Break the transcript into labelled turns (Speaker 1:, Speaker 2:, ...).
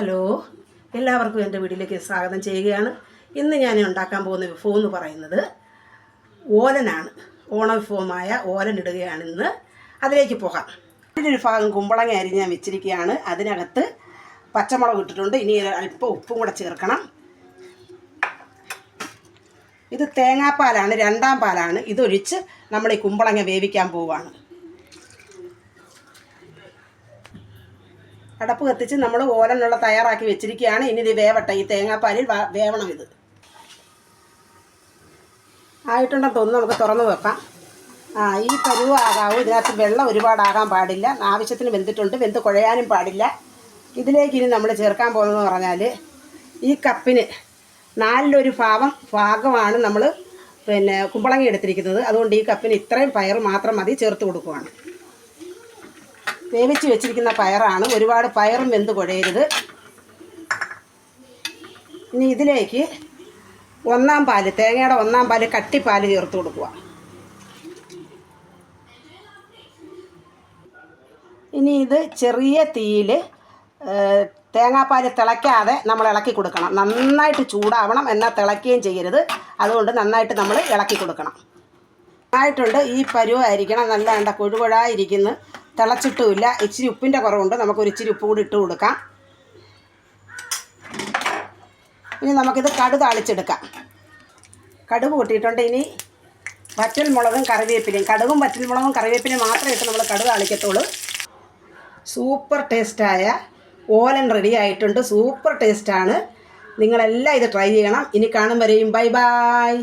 Speaker 1: Hello എല്ലാവർക്കും എന്റെ വീട്ടിലേക്ക് സ്വാഗതം ചെയ്യുകയാണ്. ഇന്ന് ഞാൻ ഉണ്ടാക്കാൻ പോകുന്ന വിഭവം എന്ന് പറയുന്നത് ഓലനാണ്. ഓണ വിഭവമായ ഓലൻ ഇടുകയാണ് ഇന്ന്. അതിലേക്ക് പോകാം. ഇതിലൊരു ഭാഗം കുമ്പളങ്ങ അരി ഞാൻ വെച്ചിരിക്കുകയാണ്. അതിനകത്ത് പച്ചമുളക് ഇട്ടിട്ടുണ്ട്. ഇനി അല്പം ഉപ്പും കൂടെ ചേർക്കണം. ഇത് തേങ്ങാപ്പാലാണ് രണ്ടാം പാലാണ്. ഇതൊഴിച്ച് നമ്മൾ ഈ കുമ്പളങ്ങ വേവിക്കാൻ പോവുകയാണ്. അടപ്പ് കത്തിച്ച് നമ്മൾ ഓലനുള്ള തയ്യാറാക്കി വെച്ചിരിക്കുകയാണ്. ഇനി ഇത് വേവട്ടെ. ഈ തേങ്ങാപ്പാലിൽ പാലിൽ വേവണം ഇത്. ആയിട്ടുണ്ടെന്ന് തോന്നുന്നു നമുക്ക് തുറന്നു വെക്കാം. ആ ഈ പരുവ് ആകാവും. ഇതിനകത്ത് വെള്ളം ഒരുപാടാകാൻ പാടില്ല. ആവശ്യത്തിന് വെന്തിട്ടുണ്ട്. വെന്ത് കുഴയാനും പാടില്ല. ഇതിലേക്ക് ഇനി നമ്മൾ ചേർക്കാൻ പോകുന്നതെന്ന് പറഞ്ഞാൽ ഈ കപ്പിന് നാലിലൊരു ഭാഗം ഭാഗമാണ് നമ്മൾ പിന്നെ കുമ്പളങ്ങി എടുത്തിരിക്കുന്നത്. അതുകൊണ്ട് ഈ കപ്പിന് ഇത്രയും പയർ മാത്രം മതി. ചേർത്ത് കൊടുക്കുവാണ്. വേവിച്ച് വെച്ചിരിക്കുന്ന പയറാണ്. ഒരുപാട് പയറും വെന്ത് കുഴയരുത്. ഇനി ഇതിലേക്ക് ഒന്നാം പാൽ തേങ്ങയുടെ ഒന്നാം പാൽ കട്ടിപ്പാൽ ചേർത്ത് കൊടുക്കുക. ഇനി ഇത് ചെറിയ തീയിൽ തേങ്ങാപ്പാൽ തിളയ്ക്കാതെ നമ്മൾ ഇളക്കി കൊടുക്കണം. നന്നായിട്ട് ചൂടാവണം. എന്നാൽ തിളയ്ക്കുകയും ചെയ്യരുത്. അതുകൊണ്ട് നന്നായിട്ട് നമ്മൾ ഇളക്കി കൊടുക്കണം. ആയിട്ടുണ്ട് ഈ പരുവായിരിക്കണം. നല്ല കണ്ട കൊഴുകൊഴായിരിക്കുന്നു തിളച്ചിട്ടുമില്ല. ഇച്ചിരി ഉപ്പിന്റെ കുറവുണ്ട്. നമുക്കൊരു ഇച്ചിരി ഉപ്പ് കൂടി ഇട്ട് കൊടുക്കാം. ഇനി നമുക്കിത് കടു താളിച്ചെടുക്കാം. കടുക് കൂട്ടിയിട്ടുണ്ട് ഇനി വറ്റൽ മുളകും കറിവേപ്പിലയും. കടുകും വറ്റൽ മുളകും കറിവേപ്പിലയും മാത്രമേ ഇട്ട് നമ്മൾ കടുക് താളിക്കത്തുള്ളൂ. സൂപ്പർ ടേസ്റ്റായ ഓലൻ റെഡി ആയിട്ടുണ്ട്. സൂപ്പർ ടേസ്റ്റാണ് നിങ്ങളെല്ലാം ഇത് ട്രൈ ചെയ്യണം. ഇനി കാണും വരെയും. Bye bye